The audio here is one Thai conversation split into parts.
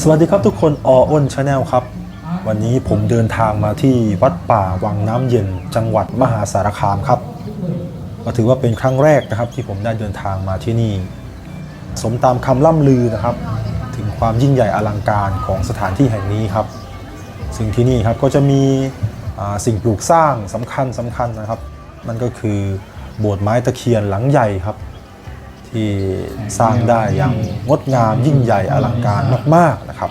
สวัสดีครับทุกคนออ้นชาแนลครับ วันนี้ผมเดินทางมาที่วัดป่าวังน้ำเย็นจังหวัดมหาสารคามครับ ก็ถือว่าเป็นครั้งแรกนะครับที่ผมได้เดินทางมาที่นี่ สมตามคำล่ำลือนะครับ ถึงความยิ่งใหญ่อลังการของสถานที่แห่งนี้ครับ ซึ่งที่นี่ครับก็จะมีสิ่งปลูกสร้างสำคัญสำคัญนะครับ นั่นก็คือโบสถ์ไม้ตะเคียนหลังใหญ่ครับ ที่สร้างได้อย่างงดงามยิ่งใหญ่อลังการมากๆนะครับ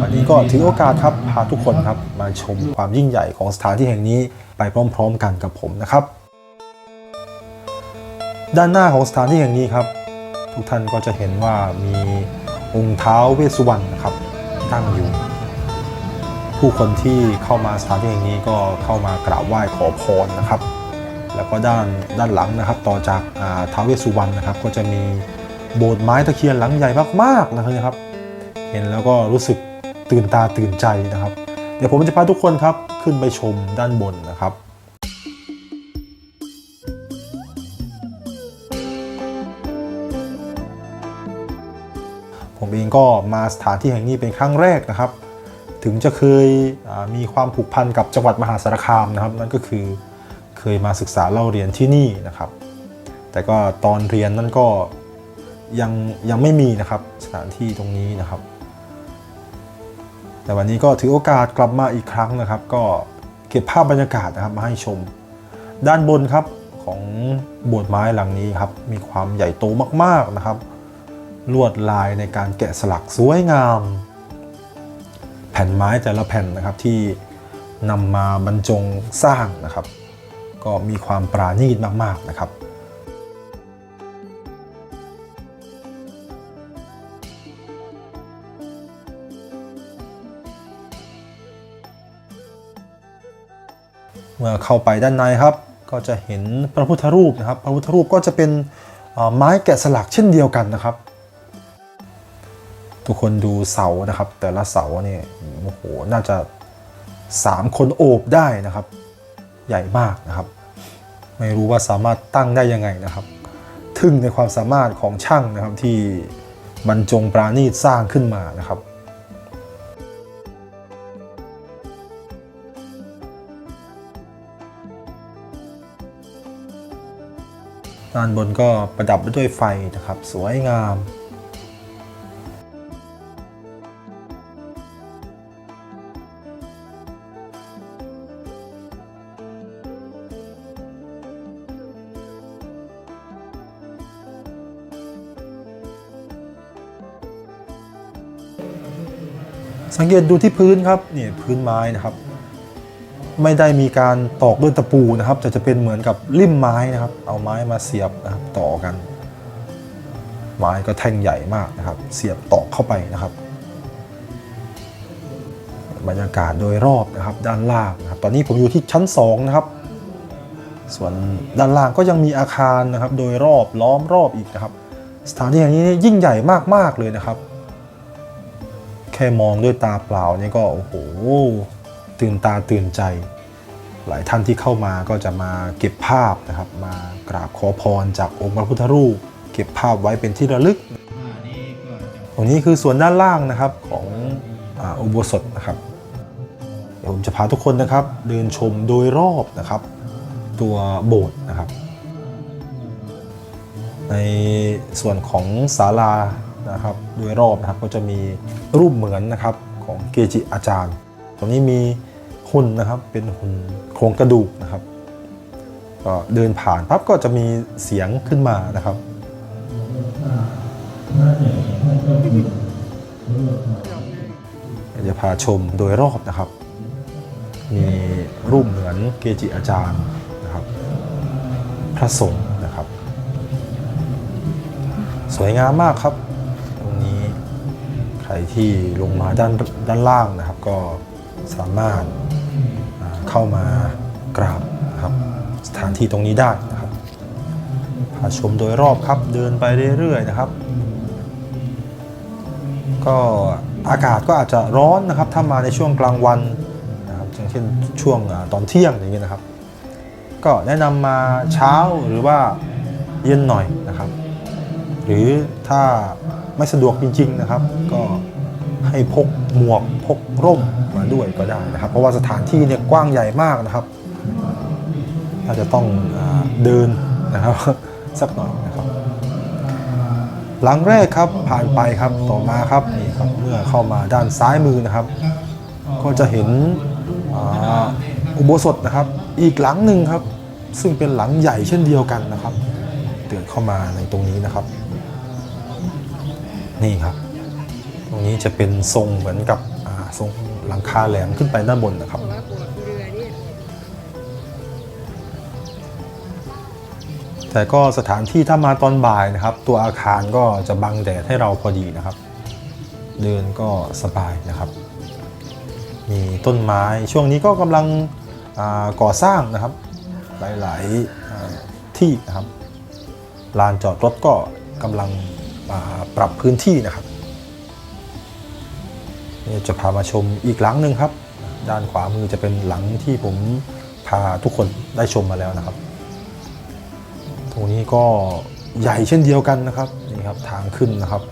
วันนี้ก็ถือโอกาสครับพาทุกคนครับมาชมความยิ่งใหญ่ของสถานที่แห่งนี้ไปพร้อมๆ กันกับผมนะครับ ด้านหน้าของสถานที่แห่งนี้ครับ ทุกท่านก็จะเห็นว่ามีองค์เท้าเวสุวรรณนะครับตั้งอยู่ ผู้คนที่เข้ามาสถานที่แห่งนี้ก็เข้ามากราบไหว้ขอพรนะครับ แล้วก็ด้านด้านหลังนะครับ ต่อจากท้าวเวสสุวรรณนะครับ ก็จะมีโบสถ์ไม้ตะเคียนหลังใหญ่มากๆนะครับ เห็นแล้วก็รู้สึกตื่นตาตื่นใจนะครับ เดี๋ยวผมจะพาทุกคนครับขึ้นไปชมด้านบนนะครับผมเองก็มาสถานที่แห่งนี้เป็นครั้งแรกนะครับ ถึงจะเคยมีความผูกพันกับจังหวัดมหาสารคามนะครับ นั่นก็คือ เคยมาศึกษาเล่าเรียนที่นี่นะครับ แต่ก็ตอนเรียนนั่นก็ยังยังไม่มีนะครับสถานที่ตรงนี้นะครับ แต่วันนี้ก็ถือโอกาสกลับมาอีกครั้งนะครับ ก็เก็บภาพบรรยากาศนะครับมาให้ชม ด้านบนครับของโบสถ์ไม้หลังนี้ครับมีความใหญ่โตมากๆนะครับ ลวดลายในการแกะสลักสวยงาม แผ่นไม้แต่ละแผ่นนะครับที่นำมาบรรจงสร้างนะครับ ก็มีความปราณีตมากๆนะครับเมื่อเข้าไปด้านในครับ ก็จะเห็นพระพุทธรูปนะครับ พระพุทธรูปก็จะเป็นไม้แกะสลักเช่นเดียวกันนะครับ ทุกคนดูเสานะครับ แต่ละเสาเนี่ยโอ้โหน่าจะ 3 คนโอบได้นะครับ ใหญ่มากนะครับ ไม่รู้ว่าสามารถตั้งได้ยังไงนะครับ ทึ่งในความสามารถของช่างนะครับที่บรรจงปราณีตสร้างขึ้นมานะครับด้านบนก็ประดับไปด้วยไฟนะครับ สวยงาม สังเกตดูที่พื้นครับนี่พื้นไม้นะครับ ไม่ได้มีการตอกด้วยตะปูนะครับแต่จะเป็นเหมือนกับลิ่มไม้นะครับ เอาไม้มาเสียบนะครับต่อกัน ไม้ก็แท่งใหญ่มากนะครับ เสียบตอกเข้าไปนะครับ บรรยากาศโดยรอบนะครับด้านล่างนะครับตอนนี้ผมอยู่ที่ชั้น2นะครับส่วนด้านล่างก็ยังมีอาคารนะครับ โดยรอบล้อมรอบอีกนะครับ สถานที่แห่งนี้ยิ่งใหญ่มากๆเลยนะครับ ค่มองด้วยตาเปล่านี่ก็โอ้โหตื่นตาตื่นใจ หลายท่านที่เข้ามาก็จะมาเก็บภาพนะครับ มากราบขอพรจากองค์พระพุทธรูป เก็บภาพไว้เป็นที่ระลึกตรงนี้คือส่วนด้านล่างนะครับของอุโบสถนะครับเดี๋ยวผมจะพาทุกคนนะครับ เดินชมโดยรอบนะครับ ตัวโบสถ์นะครับ ในส่วนของศาลา นะครับโดยรอบนะครับก็จะมีรูปเหมือนนะครับของเกจิอาจารย์ ตรงนี้มีหุ่นนะครับเป็นหุ่นโครงกระดูกนะครับก็เดินผ่านปั๊บก็จะมีเสียงขึ้นมานะครับจะพาชมโดยรอบนะครับ มีรูปเหมือนเกจิอาจารย์นะครับ พระสงฆ์นะครับ สวยงามมากครับ ครที่ลงมาด้านด้านล่างนะครับ ก็สามารถเข้ามากราบครับสถานที่ตรงนี้ได้นะครับพาชมโดยรอบครับเดินไปเรื่อยๆนะครับ ก็อากาศก็อาจจะร้อนนะครับ ถ้ามาในช่วงกลางวันนะครับอย่างเช่นช่วงตอนเที่ยงอย่างเงี้ยนะครับ ก็แนะนำมาเช้าหรือว่าเย็นหน่อยนะครับ หรือถ้าไม่สะดวกจริง ๆนะครับ ก็ให้พกหมวกพกร่มมาด้วยก็ได้นะครับ เพราะว่าสถานที่เนี่ยกว้างใหญ่มากนะครับอาจจะต้องอเดินนะครับสักหน่อยนะครับ หลังแรกครับผ่านไปครับต่อมาครับนี่ครับเมื่อเข้ามาด้านซ้ายมือนะครับ ก็จะเห็นอุโบสถนะครับ อีกหลังหนึ่งครับ ซึ่งเป็นหลังใหญ่เช่นเดียวกันนะครับเดินเข้ามาในตรงนี้นะครับ นี่ครับ ตรงนี้จะเป็นทรงเหมือนกับทรงหลังคาแหลมขึ้นไปด้านบนนะครับแต่ก็สถานที่ถ้ามาตอนบ่ายนะครับ ตัวอาคารก็จะบังแดดให้เราพอดีนะครับ เดินก็สบายนะครับ มีต้นไม้ช่วงนี้ก็กำลังก่อสร้างนะครับ หลาย ๆที่นะครับลานจอดรถก็กำลัง ปรับพื้นที่นะครับนี่จะพามาชมอีกหลังหนึ่งครับ ด้านขวามือจะเป็นหลังที่ผมพาทุกคนได้ชมมาแล้วนะครับ ตรงนี้ก็ใหญ่เช่นเดียวกันนะครับนี่ครับทางขึ้นนะครับ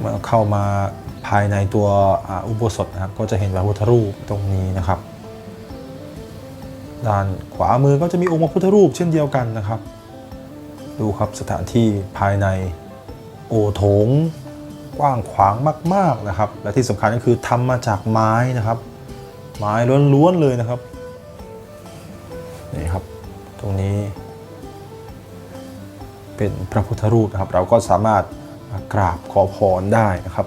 เมื่อเข้ามาภายในตัวอุโบสถนะครับก็จะเห็นพระพุทธรูปตรงนี้นะครับ ด้านขวามือก็จะมีองค์พระพุทธรูปเช่นเดียวกันนะครับ ดูครับสถานที่ภายในโอโถงกว้างขวางมาก ๆนะครับ และที่สำคัญก็คือทำมาจากไม้นะครับ ไม้ล้วนๆเลยนะครับนี่ครับตรงนี้ เป็นพระพุทธรูปนะครับ เราก็สามารถ กราบขอพรได้นะครับ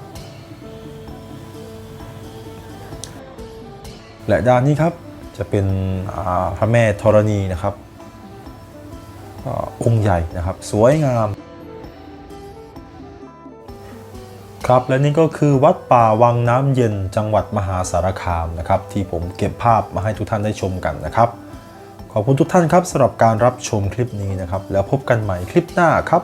และด้านนี้ครับจะเป็นพระแม่ธรณีนะครับองค์ใหญ่นะครับสวยงาม ครับและนี่ก็คือวัดป่าวังน้ำเย็นจังหวัดมหาสารคามนะครับ ที่ผมเก็บภาพมาให้ทุกท่านได้ชมกันนะครับ ขอบคุณทุกท่านครับสำหรับการรับชมคลิปนี้นะครับ แล้วพบกันใหม่คลิปหน้าครับ